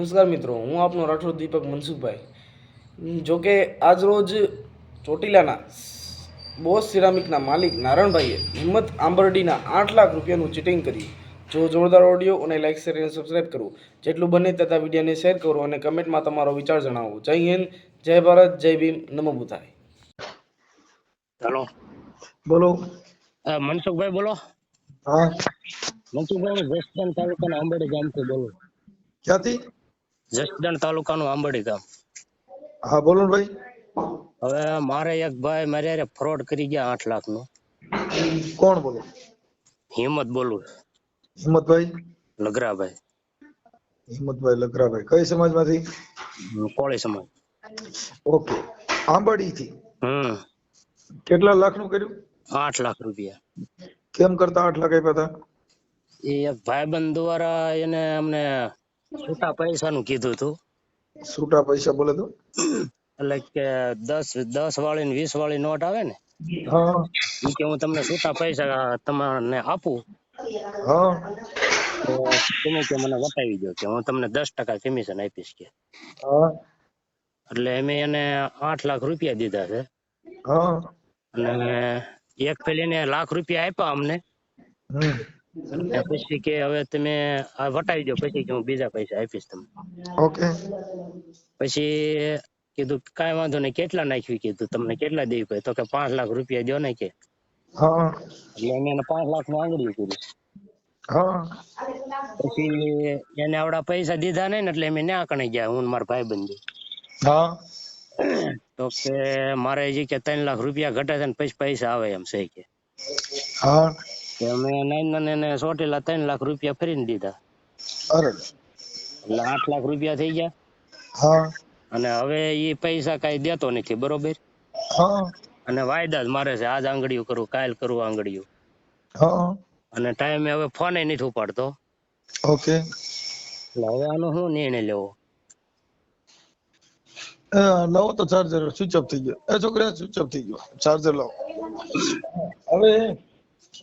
નમસ્કાર મિત્રો હું આપનો રાઠોડ દીપક મનસુખભાઈ. જોકે આજરોજ ચોટીલાના બોસ સિરામિકના માલિક નારણભાઈએ હિંમત આંબરડીના આઠ લાખ રૂપિયાનું ચીટિંગ કર્યું. જો જોરદાર ઓડિયો અને લાઇક શેર અને સબસ્ક્રાઇબ કરો. જેટલું બને તથા વિડીયોને શેર કરો અને કમેન્ટમાં તમારો વિચાર જણાવો. જય હિન્દ જય ભારત જય ભીમ નમો બુધાય ચાલો. બોલો. મનસુખભાઈ બોલો. હા. મનસુખભાઈ જસદણ તાલુકાના આંબરડી ગામથી બોલો. ક્યાંથી? જસદણ તાલુકાનું આંબડી ગામ. હા બોલો ને ભાઈ. હવે મારે એક ભાઈ મારે હારે ફ્રોડ કરી ગયા આઠ લાખનું કોણ બોલો? હિંમત બોલું. હિંમતભાઈ? લગરાભાઈ. હિંમતભાઈ લગરાભાઈ. કઈ સમાજમાંથી? કોળી સમાજ. ઓકે. આંબડી થી હમ. કેટલા લાખનું કર્યું? આઠ લાખ રૂપિયા. કેમ કરતા આઠ લાખ આપ્યા હતા? એ એક ભાઈબંધ દ્વારા એને અમને છૂટા પૈસાનું કીધું તું. છૂટા પૈસા બોલે તો? એટલે કે દસ દસ વાળી ને વીસ વાળી નોટ આવે ને? હા. કે હું તમને છૂટા પૈસા તમને આપું. હા. તો તમે કે મને વટાવી દો કે હું તમને દસ ટકા કમિશન આપીશ કે. એટલે એમ એને આઠ લાખ રૂપિયા દીધા છે. અને એક પેલીને લાખ રૂપિયા આપ્યા અમને. પછી કે હવે તમે આ વટાવી દો પછી કે હું બીજા પૈસા આપીશ તમને. ઓકે. પછી કીધું કાંઈ વાંધો નહીં કેટલા નાખ્યું કીધું? તમને કેટલા દેવી પડે તો કે પાંચ લાખ રૂપિયા દો ને કે. એટલે અમે એને પાંચ લાખનું આંગળી કરી પછી એને આવડા પૈસા દીધા નહીં ને એટલે અમે ન્યા કણે ગયા હું મારા ભાઈબંધ. હા. તો કે મારે જે કે ત્રણ લાખ રૂપિયા ઘટે છે ને પછી પૈસા આવે એમ છે કે. હા. કે અમે નાઈન એને સોટેલા ત્રણ લાખ રૂપિયા ફરીને દીધા. એટલે આઠ લાખ રૂપિયા થઈ ગયા. હા. અને હવે એ પૈસા કઈ દેતો નથી બરોબર? હા. અને વાયદા જ મારે છે આજ આંગળીઓ કરું કાલ કરું આંગળીઓ. હા. અને ટાઈમે હવે ફોન નથી ઉપાડતો. ઓકે. એટલે હવે આનો શું નિર્ણય લેવો? લાવો તો ચાર્જર સ્વિચ ઓફ થઈ ગયો. એ છોકરા સ્વિચ ઓફ થઈ ગયો. ચાર્જર લાવો. હવે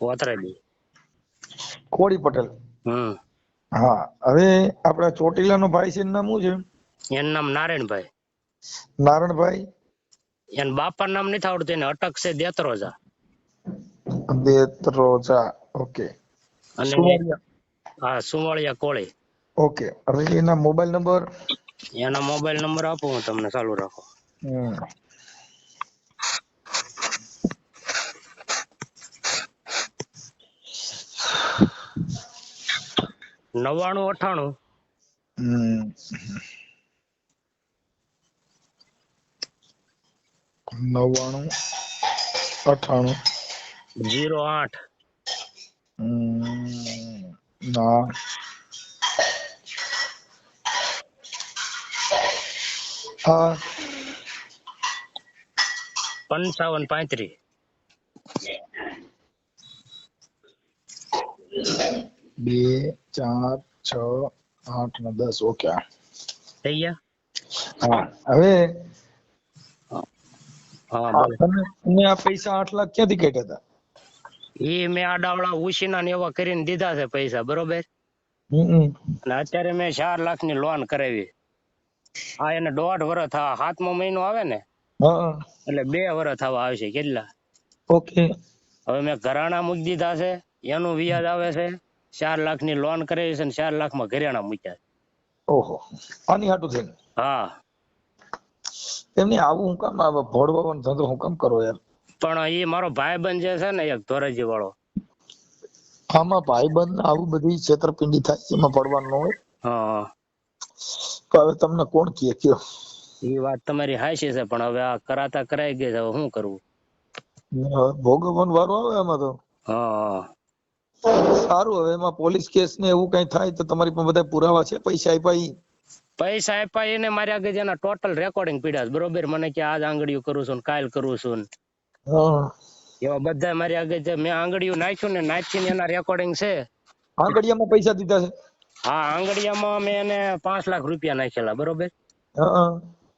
કોતરાજી કોડી પટેલ. હમ. હા હવે આપણા ચોટીલાનો ભાઈ છે એનું નામ શું છે? એનું નામ નારાયણભાઈ. નારાયણભાઈ? એન બાપા નામ નથી આવડતું એને અટક છે દેતરોજા. દેતરોજા ઓકે. અને હા સુવાળિયા કોળી. ઓકે હવે એના મોબાઈલ નંબર? એના મોબાઈલ નંબર આપો હું તમને ચાલુ રાખો. હમ. નવ્વાણું અઠાણું. નવ્વાણું અઠાણું. જીરો આઠ. ના. હા. પંચાવન પાંત્રીસ. બે. ચાર છ આઠ ને દસ. ઓકે થઈ ગયા હા. હવે આ તમે આ પૈસા આઠ લાખ ક્યાંથી કાઢ્યા હતા? એ મેં આડાવડા ઉછીના ને એવા કરીને દીધા છે પૈસા બરોબર? અને અત્યારે મેં ચાર લાખની લોન કરાવી. આ એને દોઢ વર્ષ થવા સાતમો મહિનો આવે ને એટલે બે વર્ષ થવા આવશે કેટલા? ઓકે. હવે મેં ઘરાણા મૂકી દીધા છે એનું વ્યાજ આવે છે ચાર લાખની લોન કરાવી છે અને ચાર લાખમાં ઘરેણા મૂક્યા. ઓહો આની હાટું થઈને? હા. એમને આવું હું કામ આવે ભોળવાનો ધંધો હું કામ કરો યાર? પણ એ મારો ભાઈબંધ જે છે ને એક ધોરાજી વાળો આમાં ભાઈબંધ આવું બધી છેતરપિંડી થાય એમાં પડવાનું હોય? હા. તો હવે તમને કોણ કહે કયો એ વાત તમારી હાચી છે પણ હવે આ કરાતા કરાઈ ગઈ છે હવે શું કરવું ભોગવવાનું વારો આવે એમાં તો? હા. સારું હવે એમાં પોલીસ કેસ ને એવું કઈ થાય તો તમારી પણ બધા પુરાવા છે. પૈસા આપ્યા ઈ. પૈસા આપ્યા એને મારી આગળ જેના ટોટલ રેકોર્ડિંગ પીડ્યા છે. બરોબર? મને કે આજ આંગળીઓ કરું છું ને કાલ કરું છું ને. એવા બધા મારી આગળ જે મેં આંગળીઓ નાખ્યું ને નાખીને એના રેકોર્ડિંગ છે. આંગળીયામાં પૈસા દીધા છે? હા આંગળીયામાં મેં એને પાંચ લાખ રૂપિયા નાખેલા બરોબર?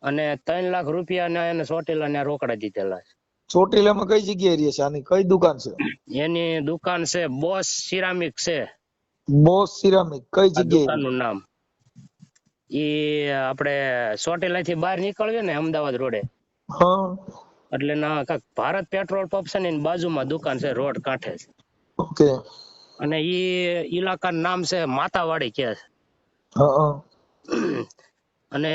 અને ત્રણ લાખ રૂપિયા એને સોટેલા ને રોકડા દીધેલા છે. ચોટીલામાં કઈ જગ્યાએ રહે છે? આની કઈ દુકાન છે? એની દુકાન છે બોસ સિરામિક છે. બોસ સિરામિક કઈ જગ્યાએ? દુકાનનું નામ. એ આપણે ચોટીલા થી બહાર નીકળીએ ને અમદાવાદ રોડે. હા. એટલે ના કાક ભારત પેટ્રોલ પંપ છે ને એની બાજુમાં દુકાન છે રોડ કાંઠે છે. ઓકે. અને એ ઇલાકાનું નામ છે માતાવાડી કે. છે હા. અને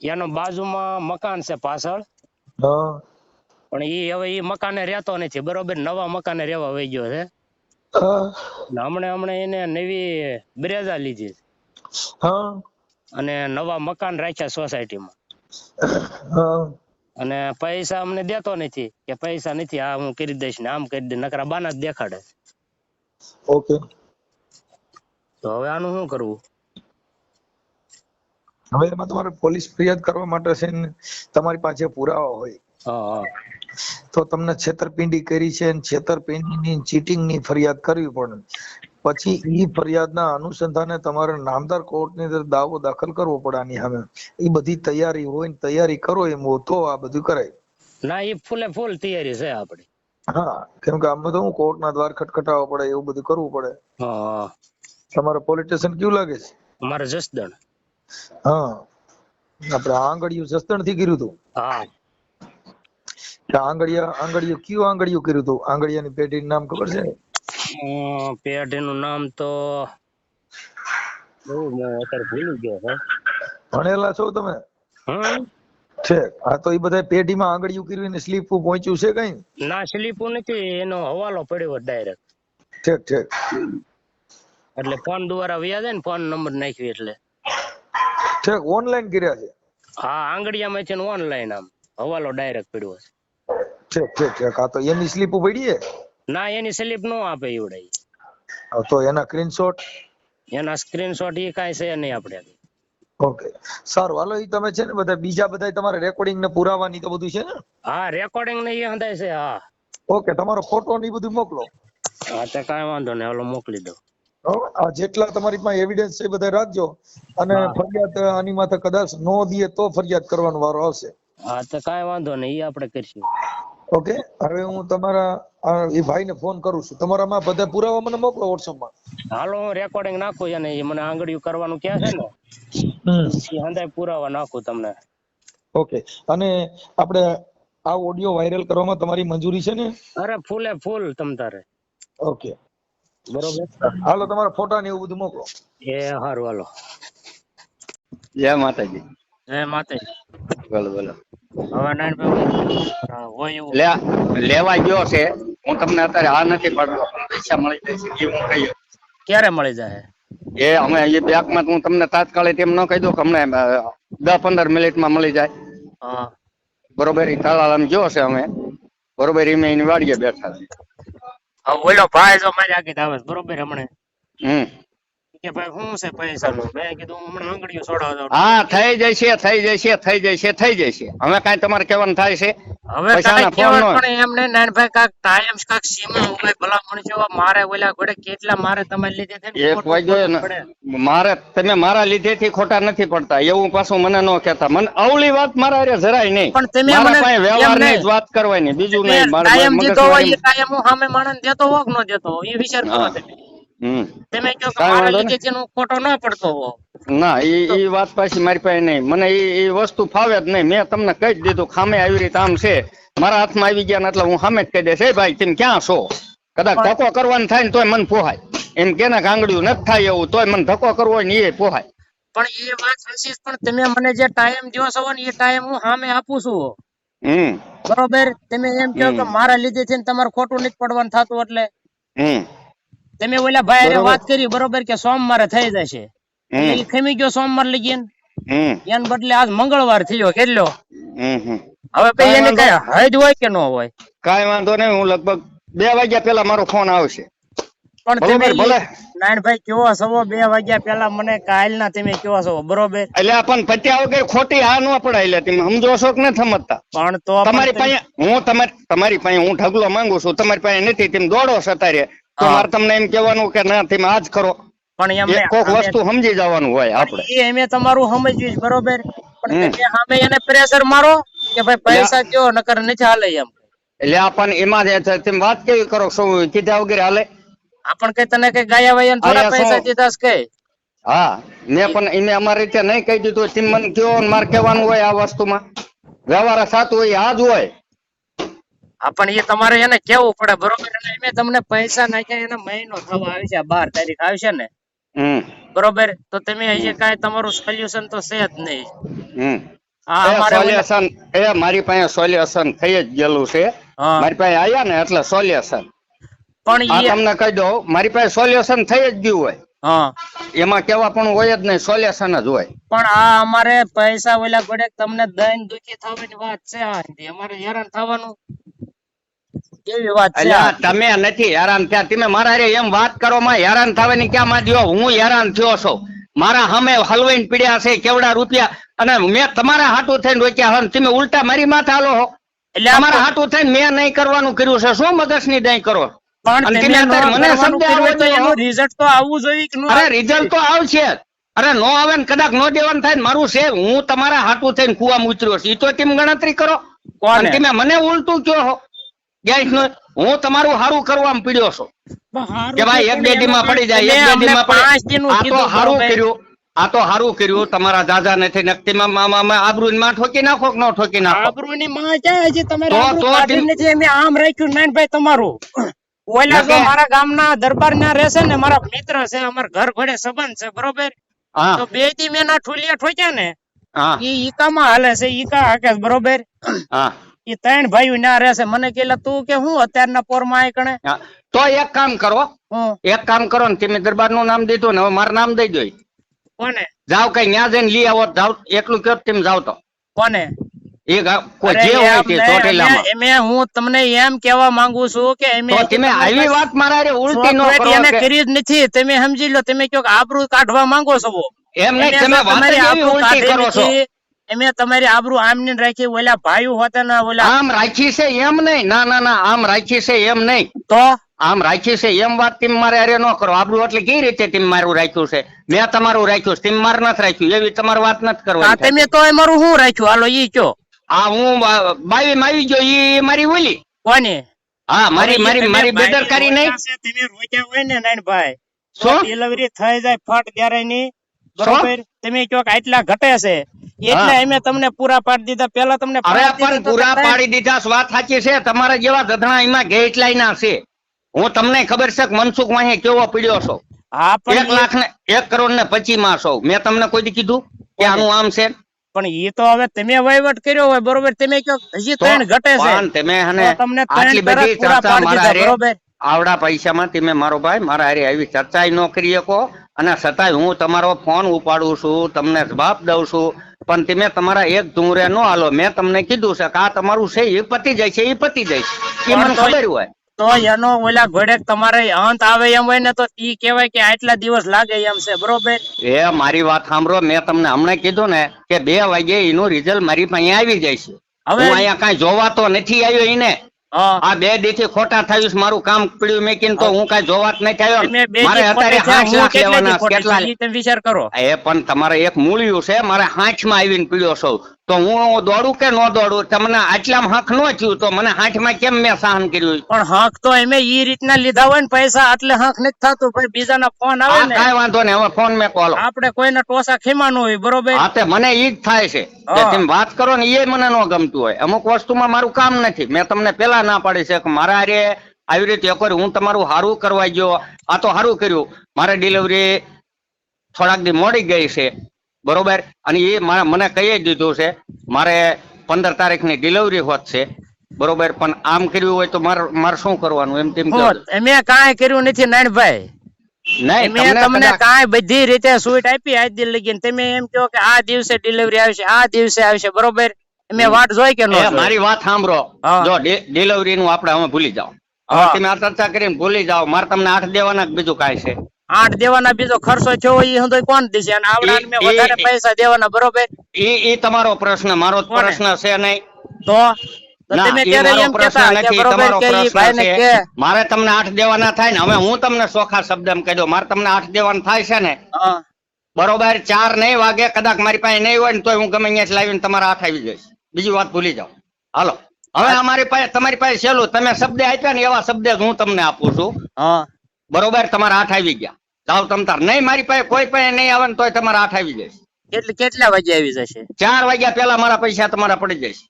એનો બાજુમાં મકાન છે પાછળ. પણ ઈ હવે ઈ મકાને રહેતો નથી બરોબર નવા મકાને રહેવા વહી ગયો છે. હમણે હમણે એને નવી બ્રેઝા લીધી. અને નવા મકાન રાખ્યા સોસાયટીમાં. અને પૈસા અમને દેતો નથી. કે પૈસા નથી આ હું કરી દઈશ ને આમ કરી દે નકરા બાના જ દેખાડે. ઓકે. તો હવે આનું શું કરવું? હવે એમાં તમારે પોલીસ ફરિયાદ કરવા માટે છે ને તમારી પાસે પુરાવા હોય. તો તમને છેતરપિંડી કરી છે છેતરપિંડીની ચીટિંગની ફરિયાદ કરવી પડે. પછી ઈ ફરિયાદના અનુસંધાને તમારે નામદાર કોર્ટની અંદર દાવો દાખલ કરવો પડે આની સામે. એ બધી તૈયારી હોય ને તૈયારી કરો એમ તો આ બધું કરાય. ના એ ફૂલે ફૂલ તૈયારી છે આપડી. હા કેમ કે આમાં તો હું કોર્ટના દ્વાર ખટખટાવવા પડે એવું બધું કરવું પડે. હા. તમારે પોલીસ સ્ટેશન કેવું લાગે છે? અમારે જસદણ. હા. આપણે આંગળીયું જસ્તણથી કર્યું હતું. હા. આંગળીયા આંગળીયું કયું આંગળીયું કર્યું હતું? આંગળીયાની પેઢી નામ ખબર છે? પેઢી નું નામ તો બહુ મેં અત્યારે ભૂલી ગયો હે. ભણેલા છો તમે? હમ. છે. આ તો એ બધા પેઢીમાં આંગળીયું કર્યું સ્લીપ પહોંચ્યું છે કઈ? ના સ્લીપું નથી એનો હવાલો પડ્યો ડાયરેક્ટ ઠીક ઠીક. એટલે ફોન દ્વારા વ્યાજ ને ફોન નંબર નાખ્યો એટલે. ઠીક ઓનલાઈન કર્યા છે? હા આંગળીયામાં છે ને ઓનલાઈન આમ. હવાલો ડાયરેક્ટ પડ્યો છે. ઠીક ઠીક ઠીક આ તો એની સ્લીપ પડી છે? ના એની સ્લીપ નો આપે એવડે હા, તો એના સ્ક્રીનશોટ એના સ્ક્રીનશોટ એ કાઈ છે નહીં આપણે ઓકે. સારું હાલો ઈ તમે છે ને બધા બીજા બધા તમારે રેકોર્ડિંગ ને પુરાવાની તો બધું છે ને? હા રેકોર્ડિંગ ને એ હંધાય છે હા. ઓકે તમારો ફોટો ને બધું મોકલો. હા તો કાંઈ વાંધો નહીં હાલો મોકલી દો હો? આ જેટલા તમારી પાસે એવિડન્સ છે બધા રાખજો. અને ફરિયાદ આની માથે કદાચ નો દે તો ફરિયાદ કરવાનો વારો આવશે. હા તો કાંઈ વાંધો નહીં એ આપણે કરશું. ઓકે? હવે હું તમારા એ ભાઈને ફોન કરું છું. તમારામાં બધા પુરાવા મને મોકલો વોટ્સઅપમાં હાલો હું રેકોર્ડિંગ નાખું અને એ મને આંગળીયું કરવાનું ક્યાં છે ને? એ હંધાય પુરાવા નાખું તમને. ઓકે. અને આપણે આ ઓડિયો વાયરલ કરવામાં તમારી મંજૂરી છે ને? અરે ફૂલે ફૂલ તમ તારે. ઓકે. બરોબર? હાલો તમારા ફોટા ને એવું બધું મોકલો. એ હારું હાલો. જય માતાજી. જય માતાજી. બોલો બોલો. હવે નાનભાઈ હોય એવું. લે લેવા ગયો છે. હું તમને અત્યારે હા નથી પડતો. પૈસા મળી જશે એ હું કહી ક્યારે મળી જાય? એ અમે એ બેંકમાં હું તમને તાત્કાલિક એમ ન કહી દઉં કે અમને દસ પંદર મિનિટમાં મળી જાય. હા. બરોબર એ તળાવ ગયો છે અમે. બરોબર એ મેં એની વાડીએ બેઠા ઓલો ભાઈ જો મારી આગળ આવે બરોબર હમણે? હમ. કે ભાઈ શું છે પૈસા નું? મેં કીધું હમણાં આંગળીઓ જાઉં. હા થઈ જશે થઈ જશે થઈ જશે થઈ જશે. હવે કઈ તમારે કહેવાનું થાય છે? હવે કાંઈ ફોન પણ એમને નાનભાઈ કાક ટાઈમ કાક સીમા હોય ભલામણ જેવા મારે ઓલા ગોડે કેટલા મારે તમે લીધે છે એક વાગ્યો ને મારે તમે મારા લીધેથી ખોટા નથી પડતા એવું પાછું મને ન કહેતા. મને અવળી વાત મારા અરે જરાય નહીં. પણ તમે મને પાસે વ્યવહાર. જ વાત કરવાની બીજું નહીં મારે ટાઈમ દીધો હોય ટાઈમ હું સામે માણસ દેતો હોક ન દેતો એ વિચાર કરો તમે. તમે કહો કે મારા લીધે જેનો ખોટો ન પડતો હો ના એ એ વાત પાછી મારી પાસે નહીં. મને એ એ વસ્તુ ફાવે જ નહીં. મેં તમને કહી જ દીધું ખામે આવી રીતે આમ છે. મારા હાથમાં આવી ગયા એટલે હું સામે જ કહી દઈશ. "એ ભાઈ તમે ક્યાં છો? કદાચ ધક્કો કરવાનો થાય ને તોય મને પોહાય એમ કે ને કાંગડ્યું નથી થાય એવું તોય મને ધક્કો કરવો હોય ને એ પોહાય પણ એ વાત સાચી પણ તમે મને જે ટાઈમ દો છો ને એ ટાઈમ હું સામે આપું છું. હમ. બરોબર? તમે એમ કહો કે મારા લીધે છે ને તમારે ખોટું નથી પડવાનું થતું એટલે. હમ. તમે ઓલા ભાઈ વાત કરી બરોબર કે સોમવારે થઈ જશે. એટલે ખમી ગયો સોમવાર લગી એને બદલે આજ મંગળવાર થયો કેટલો? હવે પછી એને કઈ હદ હોય કે ન હોય? કઈ વાંધો નહીં હું લગભગ બે વાગ્યા પેલા મારો ફોન આવશે. પણ તમે નારાયણભાઈ કેવો સવો બે વાગ્યા પેલા મને કાલના તમે કેવો છો બરોબર? એટલે પણ પત્યા વગર ખોટી આ ન પડાય એટલે તમે સમજો છો કે નથી સમજતા? પણ તો તમારી પાસે હું તમારી તમારી પાસે હું ઢગલો માંગુ છું તમારી પાસે નથી તમે દોડો અત્યારે. તો મારે તમને એમ કહેવાનું કે ના તમે આ જ કરો. પણ એમ કોક વસ્તુ સમજી જવાનું હોય આપણે. એ અમે તમારું સમજ્યું બરોબર. પણ સામે એને પ્રેશર મારો કે ભાઈ પૈસા દ્યો નકર નથી હાલે એમ. એટલે આ એમાં જ તમે વાત કેવી કરો શું કીધા વગેરે હાલે? આપણ કઈ તને કઈ ગયા વયે થોડા પૈસા દીધા હા મેં પણ એને અમારી રીતે નહીં કહી દીધું. તમે મને કયો મારે કહેવાનું હોય આ વસ્તુમાં. વ્યવહાર સાચું હોય આ જ હોય. હા પણ એ તમારે એને કેવું પડે બરોબર? અને અમે તમને પૈસા નાખ્યા એને મહિનો થવા આવી છે બાર તારીખ આવશે ને? બરોબર? તો તમે અહીંયા કાંઈ તમારું સોલ્યુશન તો છે જ નહીં. હમ. હા એ અમારે ઓલા- સોલ્યુશન એ મારી પાસે સોલ્યુશન થઈ જ ગયેલું છે. મારી પાસે આયા ને એટલે સોલ્યુશન પણ ઈ તમને કહી દઉં મારી પાસે સોલ્યુશન થઈ જ ગયું હોય. હા. એમાં કેવા પણ હોય જ નહીં સોલ્યુશન જ હોય. પણ આ અમારે પૈસા ઓલા ગોડે તમને દઈને દુખી થવાની વાત છે અમારે હેરાન થવાનું. કેવી વાત છે? તમે નથી હેરાન થયા. તમે મારા એમ વાત કરો માં હેરાન થવાની ક્યાં માં દો હું હેરાન થયો છું. મારા હમે હલવાઈને પીડ્યા છે કેવડા રૂપિયા? અને મેં તમારા હાટું થઈને રોક્યા હન. તમે ઉલટા મારી માથે હાલો એટલે અમારા હાટું થઈને મેં નહીં કરવાનું કર્યું છે. શું મગજની નહીં કરો. રિઝલ્ટ તો આવવું જોઈએ અરે રિઝલ્ટ તો આવશે. અરે નો આવે ને કદાચ નો દેવાનું થાય મારું છે. હું તમારા હાટું થઈને કુવામાં ઉતર્યો છું. ઈ તો તેમ ગણતરી કરો? તમે મને ઉલટું કયો ગેસ હું તમારું હારું કરવા પીડ્યો છું. કે ભાઈ એક બે માં પડી જાય એક બે માં પડી આ તો હારું કર્યું આ તો હારું કર્યું તમારા દાદા નથી મામા માં આબરૂ માં ઠોકી નાખો કે ન ઠોકી નાખો? આબરૂની માં જાય છે તમારે આમ રાખ્યું નાનભાઈ તમારું. ઓલા તો મારા ગામના દરબાર ના રહેશે ને મારા મિત્ર છે અમારા ઘર ઘોડે સંબંધ છે બરોબર? હા. તો બે દી મેં ના ઠુલિયા ઠોક્યા ને હા. ઈ ઈકામાં હાલે છે ઈકા હાકે બરોબર? હા. ઈ ત્રણ ભાઈઓ ના રહેશે. મને કે તું કે હું અત્યારના પોરમાં આય કણે તો એક કામ કરો. એક કામ કરો ને તમે દરબારનું નામ દીધું ને હવે મારું નામ દઈ દો કોને? જાવ કઈ ન્યા જઈને લઈ આવો જાવ એટલું કયો તમે જાવ તો. કોને? એ તમે વાત મારા હારે ઉલટી ન ચોકલેટ કરો એને કરી નથી. તમે સમજી લો તમે કહો કે આબરૂ કાઢવા માંગો છો? એમ નહીં તમે વાત એવી ઉલટી કાઢી કરો છો. અમે તમારી આબરૂ આમ ને રાખી ઓલા ભાઈ હોતા ના ઓલા આમ રાખી છે એમ નહીં. ના ના ના આમ રાખી છે એમ નહીં. તો? આમ રાખી છે એમ વાત તમે મારે અરે ન કરો. આબરૂ એટલે કઈ રીતે તમે મારું રાખ્યું છે? મેં તમારું રાખ્યું છે. માર નથી રાખ્યું. એવી તમારી વાત નથી આ કરવાની તમે તો મારું શું રાખ્યું? હાલો ઈ કયો. આ હું બાવી માવી જો ગયો ઈ મારી ઓલી. કોની? હા મારી મારી મારી બેદરકારી નહીં. તમે રોક્યા હોય ને નાનભાઈ શું? ડિલિવરી થઈ જાય ફટ ત્યારે ની? બરોબર? તમે કયો કે આટલા ઘટે છે. એટલે અમે તમને પૂરા પાડી દીધા. પેલા તમને અરે પણ પૂરા પાડી દીધા વાત સાચી છે. તમારા જેવા ધધણા એમાં ગેટલાઈ ના છે. હું તમને ખબર છે કે મનસુખ વાહી કેવો પીડ્યો છો? હા પણ એક લાખ ને એક કરોડ ને પચી માં છો. મેં તમને કોઈ કીધું કે આનું આમ છે? પણ એ તો હવે તમે વહીવટ કર્યો હોય બરોબર? તમે કયો હજી ત્રણ ઘટે છે. તમે તમને આટલી બધી ચર્ચા મારા બરોબર? આવડા પૈસામાં તમે મારો ભાઈ મારા હારે આવી ચર્ચા ન કરી શકો. અને છતાંય હું તમારો ફોન ઉપાડું છું તમને જવાબ દઉં છું પણ તમે તમારા એક ધુમરે ન હાલો મેં તમને કીધું છે કે આ તમારું છે એ પતી જાય છે એ પતી જાય છે. એ મને ખબર હોય. તો એનો ઓલા ઘોડે તમારે અંત આવે એમ હોય ને તો ઈ કહેવાય કે આટલા દિવસ લાગે એમ છે બરોબર? એ મારી વાત સાંભળો મેં તમને હમણાં કીધું ને કે બે વાગે એનું રિઝલ્ટ મારી પાસે આવી જાય છે. હવે- હું અહીંયા કાંઈ જોવા તો નથી આવ્યો એને આ બે દીથી ખોટા થયું મારું કામ પડ્યું મેકીને તો હું. કઈ જોવા જ થયો. મારે અત્યારે હાથ લાખ લેવાના કેટલા વિચાર કરો. એ પણ તમારે એક મૂળિયું છે મારે હાંચમાં આવીને પીડ્યો છું. તો હું દોડું કે ન દોડું? તમને આટલામાં હાંખ ન થયું તો મને હાંચમાં કેમ મેં સહન કર્યું? પણ હાંખ તો એમે ઈ રીતના લીધા હોય ને પૈસા એટલે હાંખ નથી થતું ભાઈ બીજાના ફોન આવે ને. કાંઈ વાંધો ને હવે ફોન મેં કોલો. આપણે કોઈને ટોસા ખીમાનું હોય બરોબર? હા તે મને ઈ જ થાય છે. કે તમે વાત કરો ને એ મને ન ગમતું હોય. અમુક વસ્તુમાં મારું કામ નથી. મેં તમને પેલા ના પાડી છે કે મારા રે આવી રીતે એક હું તમારું હારું કરવા ગયો. આ તો હારું કર્યું. મારે ડિલિવરી થોડાક દી મોડી ગઈ છે. બરોબર? અને એ મને કહી દીધું છે મારે પંદર તારીખની ડિલિવરી હોત છે બરોબર? પણ આમ કર્યું હોય તો મારે મારે શું કરવાનું? એમ તેમ મેં કાંઈ કર્યું નથી નાનભાઈ. નહીં મેં તમને કાંઈ બધી રીતે સ્વીટ આપી આજ દિલ લગીને તમે એમ કહો કે આ દિવસે ડિલિવરી આવશે આ દિવસે આવશે બરોબર? મેં વાટ જોઈ કે ન મારી વાત સાંભળો. જો ડિલિવરી નું આપણે હવે ભૂલી જાઓ. તમે આ ચર્ચા કરીને ભૂલી જાઓ. મારે તમને આઠ દેવાના બીજું કાંઈ છે? આઠ દેવાના બીજો ખર્ચો થયો એ હંધોય કોણ દેશે? અને આવડા મેં વધારે પૈસા દેવાના બરોબર? એ એ તમારો પ્રશ્ન મારો પ્રશ્ન છે નહીં. તો? તો તમે ત્યારે એમ પ્રશ્ન કે બરોબર કે ઈ ભાઈને કે? મારે તમને આઠ દેવાના થાય ને હવે હું તમને ચોખા શબ્દ એમ કહી દઉં. મારે તમને આઠ દેવાના થાય છે ને બરોબર ચાર નહીં વાગે કદાચ મારી પાસે નહીં હોય ને તોય હું ગમે અહીંયા લાવીને તમારા આઠ આવી જઈશ. બીજી વાત ભૂલી જાઓ. હાલો. હવે અમારી પાસે તમારી પાસે છેલ્લું. તમે શબ્દ આપ્યા ને એવા શબ્દ હું તમને આપું છું. હા. બરોબર તમારા આઠ આવી ગયા. જાવ તમતાર નહીં મારી પાસે કોઈ પણ નહીં આવે ને તોય તમારા આઠ આવી જશે. એટલે કેટલા વાગે આવી જશે? ચાર વાગ્યા પહેલા મારા પૈસા તમારા પડી જશે.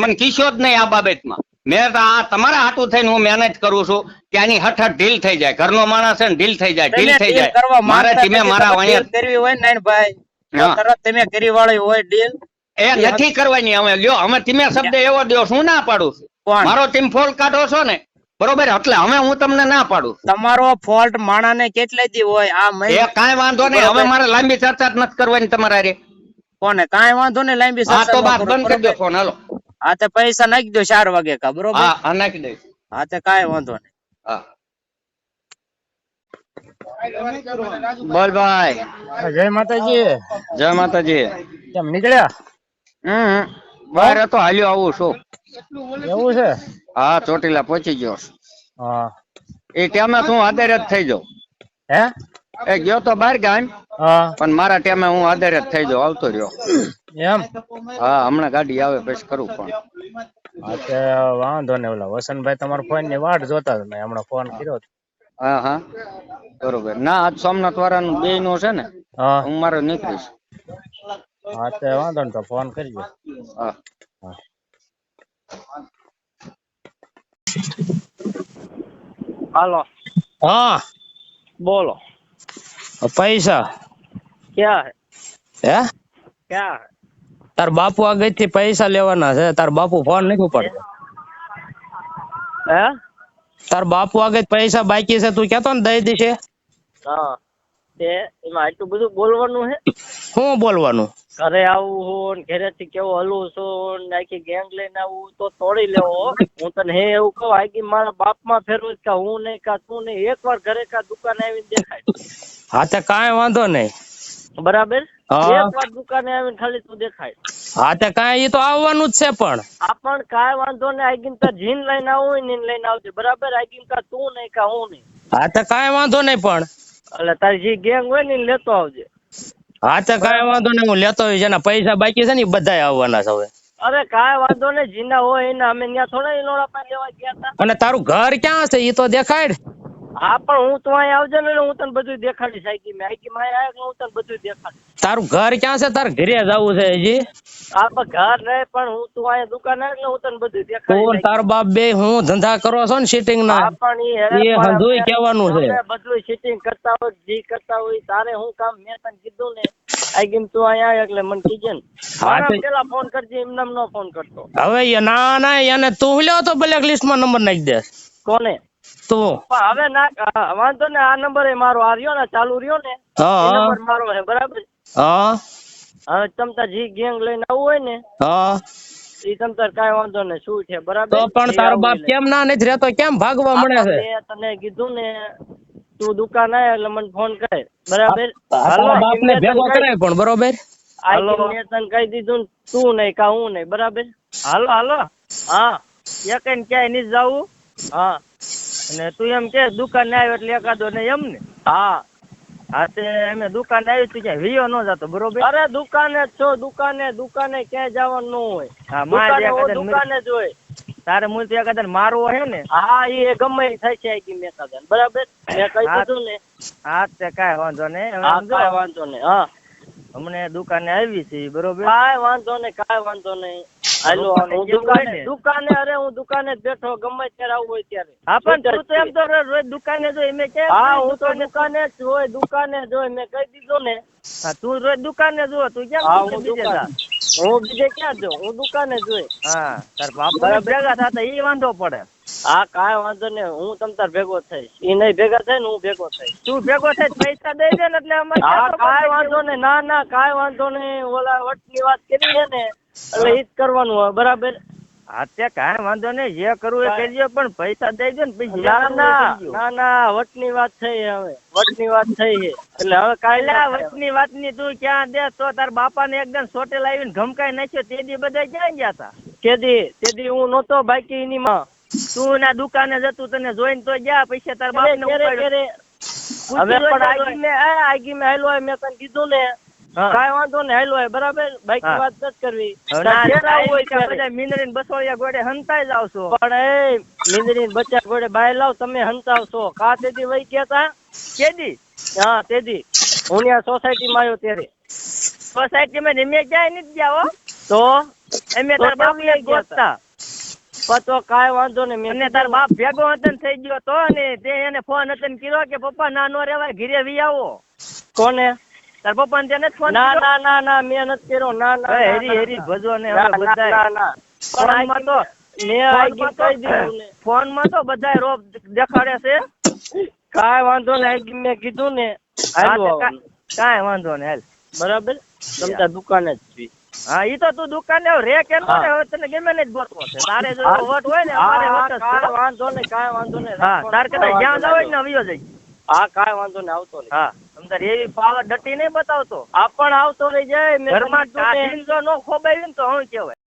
મને કીશો જ નહીં આ બાબતમાં. મેં તો આ તમારા હાટું થઈને હું મહેનત કરું છું કે આની હઠ ઢીલ થઈ જાય. ઘરનો માણસ છે ને ઢીલ થઈ જાય ઢીલ થઈ જાય. મારે ધીમે મારા વાણિયા કરવી હોય ને તરત તમે કરી વાળી હોય ડીલ એ નથી કરવાની અમે. લ્યો અમે તમે શબ્દ એવો દો શું ના પાડું છું. મારો ટીમ ફોલ કાઢો છો ને બરોબર? એટલે હવે હું તમને ના પાડું. તમારો ફોલ્ટ માણાને કેટલે દી હોય? આ એ મહિને કાંઈ વાંધો નહીં. હવે મારે લાંબી ચર્ચા નથી કરવાની તમારા રે કોને? કાંઈ વાંધો નહીં લાંબી હા તો સત્સંગમાં બંધ કરી. દો ફોન હાલો. હા તે પૈસા નાખી દો ચાર વાગે કા બરોબર? હા હા નાખી દઈશ. હા તે કાંઈ વાંધો નહીં. હા. બોલ ભાઈ. જય માતાજી. જય માતાજી. કેમ નીકળ્યા? હમ. બહાર હતો હાલ્યો આવું છું. એવું છે? હા ચોટીલા પહોંચી ગયો હા. એ ટાઈમે હું આધારે જ થઈ જાઉં. હે? એ ગયો તો બહાર ગામ. હા. પણ મારા ટાઈમે હું આધારે જ થઈ જાઉં આવતો રહ્યો. એમ? હા હમણાં ગાડી આવે પછી કરું પણ હા વાંધો નહીં ઓલા વસંતભાઈ તમારા ફોનની વાટ જોતા મેં હમણાં ફોન કર્યો હા હા. બરોબર. ના આજ સોમનાથ વાળાનું બે નું છે ને? હા. હું મારો નીકળીશ. હા તે વાંધો તો ફોન કરજો. હા. હાલો. હા. બોલો. પૈસા. ક્યાં હે? ક્યાં તાર બાપુ આગળથી પૈસા લેવાના છે તાર બાપુ ફોન નથી ઉપાડતો. હે? હે તાર બાપુ આગળ પૈસા બાકી છે તું કેતો ને દઈ દેશે હા. તે એમાં આટલું બધું બોલવાનું છે શું બોલવાનું? ઘરે આવું હું ઘરે થી કેવો હલવું છું ને આખી ગેંગ લઈને આવું તો તોડી લેવો હું. તને હે એવું કહું આગી મારા બાપમાં ફેરવું કે હું નહીં કા તું નહીં. એકવાર ઘરે કા દુકાને આવીને દેખાય. હા તો કાંઈ વાંધો નહીં. બરાબર? એક વાર દુકાને આવીને ખાલી તું દેખાય. હા તો કાંઈ એ તો આવવાનું જ છે પણ. આ પણ કાંઈ વાંધો નહીં. આગીન કા જીન લઈને આવું ને લઈને આવજે. બરાબર? આગીન કા તું નહીં કા હું નહીં. હા તો કાંઈ વાંધો નહીં પણ. એટલે તારી જે ગેંગ હોય ને લેતો આવજે. હા તો કાંઈ વાંધો નહીં હું લેતો આવીશ. જેના પૈસા બાકી છે ને ઈ બધાય આવવાના છે હવે. અરે કાંઈ વાંધો નહીં જીના હોય એના. અમે ત્યાં થોડા પાસે લેવા ગયા હતા અને તારું ઘર ક્યાં છે એ તો દેખાડ હા પણ હું તો અહીં આવજે ને હું તને બધું દેખાડીશ. આઈકી મેં આઈકી માં આવ્યા હું તને બધું દેખાડીશ. તારું ઘર ક્યાં છે? તાર ઘરે જવું છે હજી? હા પણ ઘર નહીં પણ હું તું અહીંયા દુકાન આવે હું તને બધું દેખાડીશ. તાર બાપ બે હું ધંધા કરો છો ને શીટિંગ ના? પણ એ હંધુય કહેવાનું છે. બધું શીટિંગ કરતા હોય જી કરતા હોય તારે હું કામ મેં તને કીધું ને આઈકી તું અહીંયા આવ્યો એટલે મને કીજે ને. પેલા ફોન કરજે એમને નો ફોન કરતો. હવે ના ના એને તું લ્યો તો બ્લેક લિસ્ટમાં નંબર નાખી દે. કોને? તું હવે ના વાંધો ને આ નંબર એ મારો આ રહ્યો ને ચાલુ રહ્યો ને હા નંબર મારો છે બરાબર? હા. હવે તમતા જી ગેંગ લઈને આવું હોય ને હા. ઈ તમ કાઈ વાંધો ને શું છે બરાબર? તો પણ તારો બાપ કેમ ના નથી રહેતો કેમ ભાગવા મળે છે? તને કીધું ને તું દુકાન આય એટલે મને ફોન કરે બરાબર? હાલો બાપ ને ભેગો કરાય પણ બરોબર? હાલો. મેં તને કહી દીધું ને તું નહીં કા હું નહીં બરાબર? હાલો હાલો. હા એકને ક્યાંય નહીં જવું. હા. અને તું એમ કે દુકાને આવ્યો એટલે એકાદો ને એમ ને? હા. હા તે અમે દુકાને આવી તું ક્યાંય વિયો ન જતો બરોબર? અરે દુકાને જ છો દુકાને દુકાને ક્યાંય જવાનું ન હોય. હા, મારે દુકાને જ હોય. તારે મૂળ તો એકાદ મારવો હે ને? હા એ ગમે છે આખી મેં કાકા બરાબર? મેં કહી દીધું ને. હા તે કાઈ વાંધો હા સમજો, વાંધો નહીં હા. હમણે દુકાને આવી છે બરોબર? કાઈ વાંધો નહીં કાઈ વાંધો નહીં હાલો હું દુકાને દુકાને અરે હું દુકાને બેઠો ગમે ત્યારે આવું હોય ત્યારે. હા પણ તું તો એમ તો રોજ દુકાને જો એમે કે હા હું તો દુકાને જ હોય દુકાને જ હોય મેં કહી દીધો ને. હા, તું રોજ દુકાને જો તું કેમ હા હું દુકાને હું બીજે ક્યાં જો હું દુકાને જોઈ હા તાર બાપ ભેગા થતા ઈ વાંધો પડે. હા કાંઈ વાંધો નહીં. હું તમ તાર ભેગો થઈશ. એ નહીં ભેગા થાય ને હું ભેગો થઈશ. તું ભેગો થાય પૈસા દઈ દે ને એટલે અમારે હા કાંઈ વાંધો નહીં. ના ના કાંઈ વાંધો નહીં. ઓલા વટની વાત કરી છે ને એટલે એ જ કરવાનું હોય. બરાબર? હા તે કાંઈ વાંધો નહીં. જે કરવું એ કરજો પણ પૈસા દઈ દે ને પછી ના ના. ના ના વટની વાત થઈ હવે. વટની વાત થઈ છે. એટલે હવે કાલે વટની ના વાતની તું ક્યાં દે? તો તાર બાપાને એકદમ સોટેલ આવીને ધમકાઈ નાખ્યો. તે દી બધા ક્યાં ગયા હતા કેદી તેદી હું નહોતો બાકી એની માં. તું ના દુકાને જતું તને જોઈને તો ગયા પૈસા તાર બાપ. ક્યારે હવે પણ આગી મેં આગી મે હેલો મે તને કીધું ને. કાઈ વાંધો ને હેલો બરાબર? બાઈક હા. વાત જ કરવી. ના ના. બધા મીંદડીને બસોળિયા ગોળે હંતાઈ જાવ છો પણ એ મીંદડી બચ્ચા ગોડે બાય લાવ તમે હંતાવશો. કા તેદી વહી ગયા તા? કેદી હા તેદી. હું ત્યાં સોસાયટી માં આવ્યો ત્યારે સોસાયટી માં મેં જાય નથી ગયા હો? તો? એમે તાર બાપ ને ગોતતા. તો કાંઈ વાંધો નહીં. મેં તાર બાપ ભેગો હતો થઈ ગયો તો ને તે એને ફોન હતો ને કર્યો કે પપ્પા ના નો રેવાય ઘીરે વી આવો. કોને? તાર પપ્પા ને ફોન ના ના ના ના મેં નથી કર્યો. ના ના હેરી હેરી ભજો ને હવે ના, બધાય. ના, ના. ફોનમાં તો મેં આગી કહી દીધું ને. ફોનમાં તો બધાય રોપ દેખાડે છે. કાંઈ વાંધો નહીં આઈ ગયું મેં કીધું ને. કાંઈ વાંધો નહીં હાલ. બરાબર? તમ તાર દુકાને જ છી. હા ઈ તો તું દુકાને ને રે હા. ને હવે તને ગમે ને જ ગોતવો છે. તારે જો વટ હોય ને અમારે વટ કાંઈ વાંધો ને કાય વાંધો ને હા તાર કે જ્યાં જાવ ને અવિયો જઈ. હા કાય વાંધો ને આવતો ને હા. અંદર એવી પાવર ડટી નહીં બતાવતો. આ પણ આવતો રહી જાય. ઘરમાં જો નો. ખોબાઈ ને તો હું કેવાય?